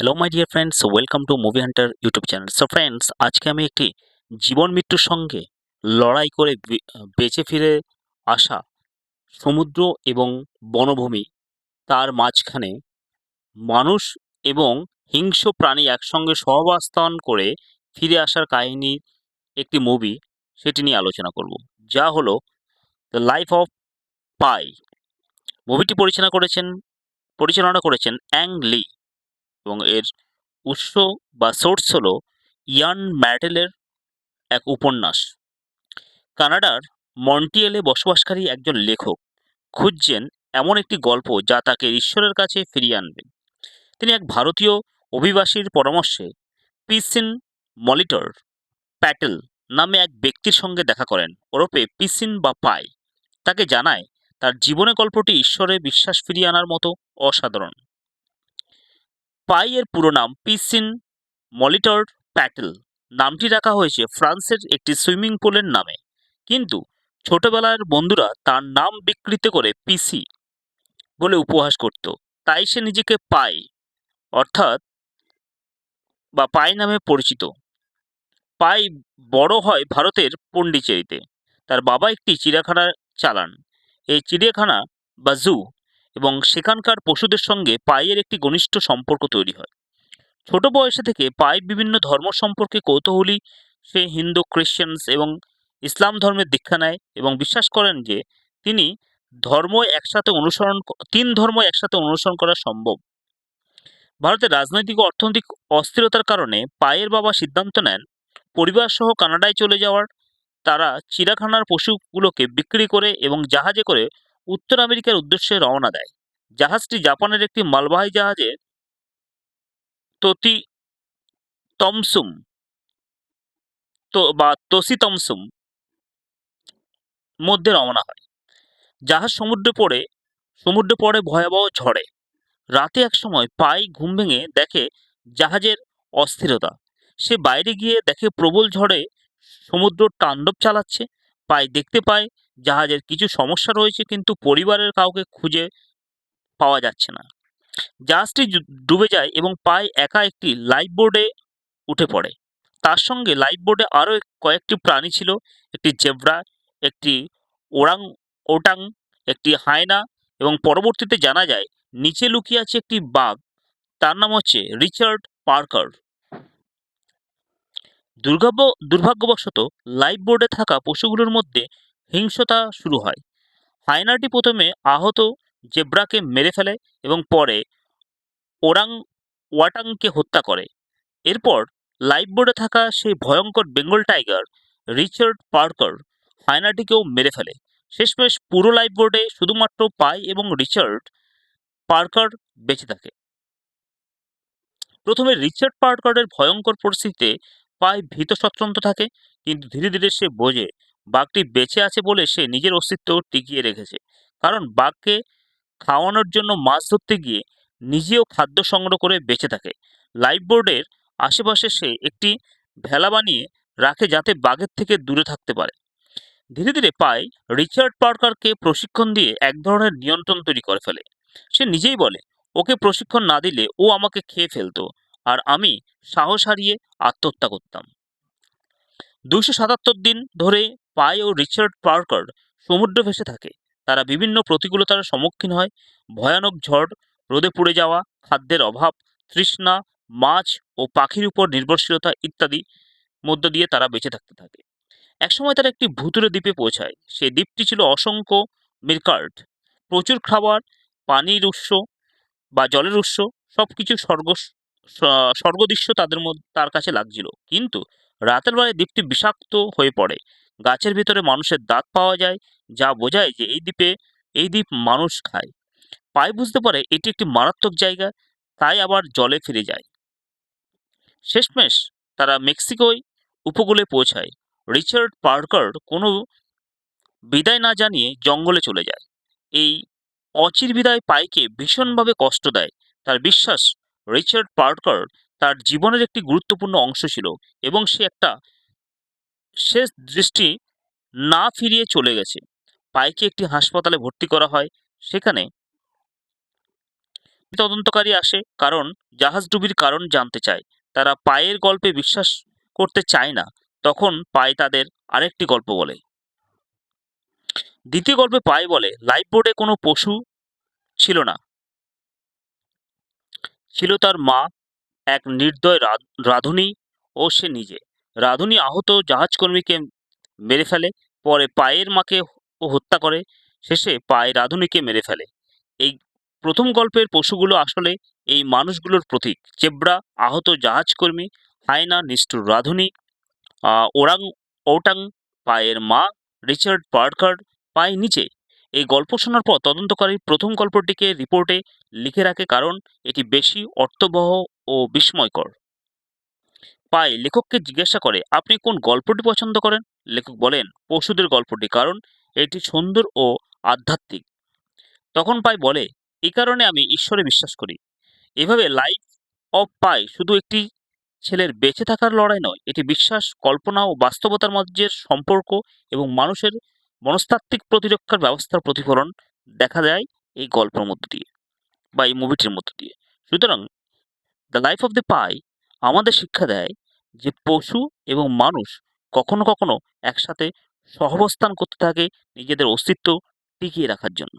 Hello my dear friends welcome to movie hunter YouTube channel so friends আজকে আমি একটি জীবন মৃত্যুর সঙ্গে লড়াই করে বেঁচে ফিরে আসা সমুদ্র এবং বনভূমি তার মাঝখানে মানুষ এবং হিংস্র প্রাণী একসঙ্গে সহবাস্থান করে ফিরে আসার কাহিনীর একটি মুভি সেটি নিয়ে আলোচনা করব, যা হলো দ্য লাইফ অফ পাই মুভিটি পরিচালনা করেছেন পরিচালনা করেছেন অ্যাং লি এবং এর উৎস বা সোর্স হলো ইয়ান ম্যাটেলের এক উপন্যাস। কানাডার মন্টিয়েলে বসবাসকারী একজন লেখক খুঁজছেন এমন একটি গল্প যা তাকে ঈশ্বরের কাছে ফিরিয়ে আনবে। তিনি এক ভারতীয় অভিবাসীর পরামর্শে পিসিন মলিটর প্যাটেল নামে এক ব্যক্তির সঙ্গে দেখা করেন। ওরপে পিসিন বা পাই। তাকে জানায়, তার জীবনে গল্পটি ঈশ্বরে বিশ্বাস ফিরিয়ে আনার মতো অসাধারণ। পাই এর পুরো নাম পিসিন মলিটর প্যাটেল। নামটি রাখা হয়েছে ফ্রান্সের একটি সুইমিং পুলের নামে। কিন্তু ছোটবেলার বন্ধুরা তার নাম বিকৃত করে পিসি বলে উপহাস করত। তাই সে নিজেকে পাই অর্থাৎ বা পাই নামে পরিচিত। পাই বড় হয় ভারতের পণ্ডিচেরিতে। তার বাবা একটি চিড়িয়াখানা চালান। এই চিড়িয়াখানা বা জু এবং সেখানকার পশুদের সঙ্গে পায়ের একটি ঘনিষ্ঠ সম্পর্ক তৈরি হয়। ছোট বয়সে থেকে পাই বিভিন্ন ধর্ম সম্পর্কে কৌতূহলী সে হিন্দু, খ্রিশ্চানস এবং ইসলাম ধর্মের দীক্ষা নেয় এবং বিশ্বাস করেন যে তিনি ধর্ম একসাথে অনুসরণ তিন ধর্ম একসাথে অনুসরণ করা সম্ভব। ভারতের রাজনৈতিক ও অর্থনৈতিক অস্থিরতার কারণে পায়ের বাবা সিদ্ধান্ত নেন, পরিবার সহ কানাডায় চলে যাওয়ার। তারা চিড়াখানার পশুগুলোকে বিক্রি করে এবং জাহাজে করে উত্তর আমেরিকার উদ্দেশ্যে রওনা দেয়। জাহাজটি জাপানের একটি মালবাহী জাহাজে ততি তমসুম তো বা তসিতমসুম মধ্যে রওনা হয়। জাহাজ সমুদ্রে পড়ে সমুদ্রে পড়ে ভয়াবহ ঝড়ে। রাতে এক সময় পাই ঘুম ভেঙে দেখে জাহাজের অস্থিরতা। সে বাইরে গিয়ে দেখে প্রবল ঝড়ে সমুদ্র তাণ্ডব চালাচ্ছে। পাই দেখতে পায় জাহাজের কিছু সমস্যা রয়েছে, কিন্তু পরিবারের কাউকে খুঁজে পাওয়া যাচ্ছে না। জাহাজটি ডুবে যায় এবং পাই একা একটি লাইফ বোর্ডে উঠে পড়ে। তার সঙ্গে লাইফ বোর্ডে আরও কয়েকটি প্রাণী ছিল, একটি জেব্রা, একটি ওরাং, ওটাং, একটি হায়না এবং পরবর্তীতে জানা যায়, নিচে লুকিয়ে আছে একটি বাঘ। তার নাম হচ্ছে রিচার্ড পার্কার। দুর্ভাগ্য দুর্ভাগ্যবশত লাইফ বোর্ডে থাকা পশুগুলোর মধ্যে হিংসতা শুরু হয়। হায়নাটি প্রথমে আহত জেব্রাকে মেরে ফেলে এবং পরে ওরাং ওয়াটাংকে হত্যা করে। এরপর লাইফ বোর্ডে থাকা সেই ভয়ঙ্কর বেঙ্গল টাইগার রিচার্ড পার্কার হায়নাটিকেও মেরে ফেলে। শেষমেশ পুরো লাইফ বোর্ডে শুধুমাত্র পাই এবং রিচার্ড পার্কার বেঁচে থাকে। প্রথমে রিচার্ড পার্কারের ভয়ঙ্কর পরিস্থিতিতে পাই ভীত সত্রন্ত থাকে, কিন্তু ধীরে ধীরে সে বোঝে বাঘটি বেঁচে আছে বলে সে নিজের অস্তিত্ব টিকিয়ে রেখেছে। কারণ বাঘকে খাওয়ানোর জন্য মাছ ধরতে গিয়ে নিজেও খাদ্য সংগ্রহ করে বেঁচে থাকে। লাইফ বোর্ডের আশেপাশে সে একটি ভেলা বানিয়ে রাখে যাতে বাঘের থেকে দূরে থাকতে পারে। ধীরে ধীরে পাই রিচার্ড পার্কারকে প্রশিক্ষণ দিয়ে এক ধরনের নিয়ন্ত্রণ তৈরি করে ফেলে। সে নিজেই বলে, ওকে প্রশিক্ষণ না দিলে ও আমাকে খেয়ে ফেলতো আর আমি সাহস হারিয়ে আত্মহত্যা করতাম। দুইশো সাতাত্তর দিন ধরে পাই ও রিচার্ড পার্কার সমুদ্র ভেসে থাকে। তারা বিভিন্ন প্রতিকূলতার সম্মুখীন হয়। ভয়ানক ঝড়, রোদে পুড়ে যাওয়া, খাদ্যের অভাব, তৃষ্ণা, মাছ ও পাখির উপর নির্ভরশীলতা ইত্যাদি মধ্য দিয়ে তারা বেঁচে থাকতে থাকে। একসময় তারা একটি ভুতুরে দ্বীপে পৌঁছায়। সেই দ্বীপটি ছিল অসংখ্য মিরকার্ট প্রচুর খাবার, পানির উৎস বা জলের উৎস সব কিছু স্বর্গ স্বর্গদৃশ্য তাদের মধ্যে, তার কাছে লাগছিল। কিন্তু রাতের বেলায় দ্বীপটি বিষাক্ত হয়ে পড়ে। গাছের ভিতরে মানুষের দাঁত পাওয়া যায়, যা বোঝায় যে এই দ্বীপে, এই দ্বীপ মানুষ খায়। পাই বুঝতে পারে এটি একটি মারাত্মক জায়গা, তাই আবার জলে ফিরে যায়। শেষমেশ তারা মেক্সিকোয় উপকূলে পৌঁছায়। রিচার্ড পার্কার কোনো বিদায় না জানিয়ে জঙ্গলে চলে যায়। এই অচির বিদায় পাইকে ভীষণভাবে কষ্ট দেয়। তার বিশ্বাস রিচার্ড পার্কার তার জীবনের একটি গুরুত্বপূর্ণ অংশ ছিল এবং সে একটা শেষ দৃষ্টি না ফিরিয়ে চলে গেছে। পাইকে একটি হাসপাতালে ভর্তি করা হয়। সেখানে তদন্তকারী আসে কারণ জাহাজডুবির কারণ জানতে চায়। তারা পায়ের গল্পে বিশ্বাস করতে চায় না। তখন পায় তাদের আরেকটি গল্প বলে। দ্বিতীয় গল্পে পায় বলে, লাইফ বোর্ডে কোনো পশু ছিল না। ছিল তার মা, এক নির্দয় রাঁধুনি ও সে নিজে। রাঁধুনি আহত জাহাজকর্মীকে মেরে ফেলে, পরে পায়ের মাকে হত্যা করে, শেষে পায়ে রাঁধুনিকে মেরে ফেলে। এই প্রথম গল্পের পশুগুলো আসলে এই মানুষগুলোর প্রতীক। জেব্রা আহত জাহাজকর্মী, হায়না, নিষ্ঠুর রাঁধুনি ওরাং, ওটাং, পায়ের মা, রিচার্ড পার্কার পায়ে নিচে। এই গল্প শোনার পর তদন্তকারী প্রথম গল্পটিকে রিপোর্টে লিখে রাখে কারণ এটি বেশি অর্থবহ ও বিস্ময়কর। পাই লেখককে জিজ্ঞাসা করে, আপনি কোন গল্পটি পছন্দ করেন? লেখক বলেন, পশুদের গল্পটি, কারণ এটি সুন্দর ও আধ্যাত্মিক। তখন পাই বলে, এই কারণে আমি ঈশ্বরে বিশ্বাস করি। এভাবে লাইফ অফ পাই শুধু একটি ছেলের বেঁচে থাকার লড়াই নয়, এটি বিশ্বাস, কল্পনা ও বাস্তবতার মধ্যে সম্পর্ক এবং মানুষের মনস্তাত্ত্বিক প্রতিরক্ষার ব্যবস্থার প্রতিফলন দেখা যায় এই গল্পের মধ্য দিয়ে বা এই মুভিটির মধ্য দিয়ে। সুতরাং the life of the Pi আমাদের শিক্ষা দেয় যে পশু এবং মানুষ কখনো কখনো একসাথে সহবস্থান করতে থাকে নিজেদের অস্তিত্ব টিকিয়ে রাখার জন্য।